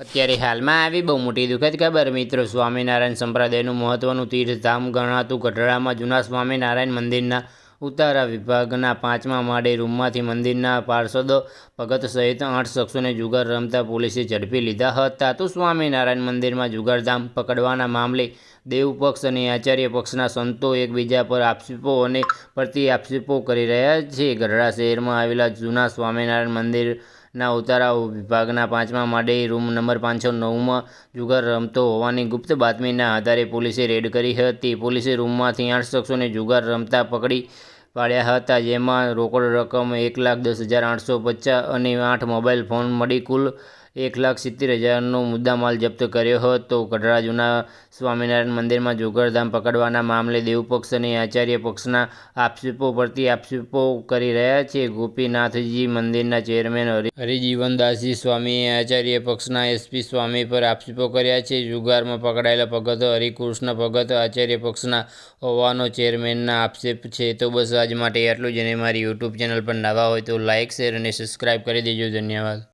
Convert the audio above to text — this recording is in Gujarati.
અત્યારે હાલમાં આવી બહુ મોટી દુઃખદ ખબર. મિત્રો, સ્વામિનારાયણ સંપ્રદાયનું મહત્વનું તીર્થધામ ગણાતું ગઢડામાં જૂના સ્વામિનારાયણ મંદિરના ઉતારા વિભાગના પાંચમા માળે રૂમમાંથી મંદિરના પાર્ષદો ભગત સહિત આઠ શખ્સોને જુગાર રમતા પોલીસે ઝડપી લીધા હતા. તો સ્વામિનારાયણ મંદિરમાં જુગારધામ પકડવાના મામલે દેવ પક્ષ અને આચાર્ય પક્ષના સંતો એકબીજા પર આક્ષેપો અને પ્રતિ આક્ષેપો કરી રહ્યા છે. ગઢડા શહેરમાં આવેલા જૂના સ્વામિનારાયણ મંદિર ના ઉતારા વિભાગના પાંચમા માળે રૂમ નંબર પાંચસો નવમાં જુગાર રમતો હોવાની ગુપ્ત બાતમીના આધારે પોલીસે રેડ કરી હતી. પોલીસે રૂમમાંથી આઠ શખ્સોને જુગાર રમતા પકડી પાડ્યા હતા, જેમાં રોકડ રકમ એક લાખ દસ હજાર આઠસો પચાસ અને આઠ મોબાઈલ ફોન મળી કુલ એક લાખ સિત્તેર હજારનો મુદ્દામાલ જપ્ત કર્યો હતો. ગઢડા જૂના સ્વામિનારાયણ મંદિરમાં જુગારધામ પકડવાના મામલે દેવપક્ષ અને આચાર્ય પક્ષના આક્ષેપો પરથી આક્ષેપો કરી રહ્યા છે. ગોપીનાથજી મંદિરના ચેરમેન હરિ, હરિજીવનદાસજી સ્વામીએ આચાર્ય પક્ષના એસપી સ્વામી પર આક્ષેપો કર્યા છે. જુગારમાં પકડાયેલા ભગત, હરિકૃષ્ણ ભગત, આચાર્ય પક્ષના હોવાનો ચેરમેનના આક્ષેપ છે. તો બસ આજ માટે આટલું જ અને મારી યુટ્યુબ ચેનલ પર નવા હોય તો લાઇક શેર અને સબસ્ક્રાઈબ કરી દેજો. ધન્યવાદ.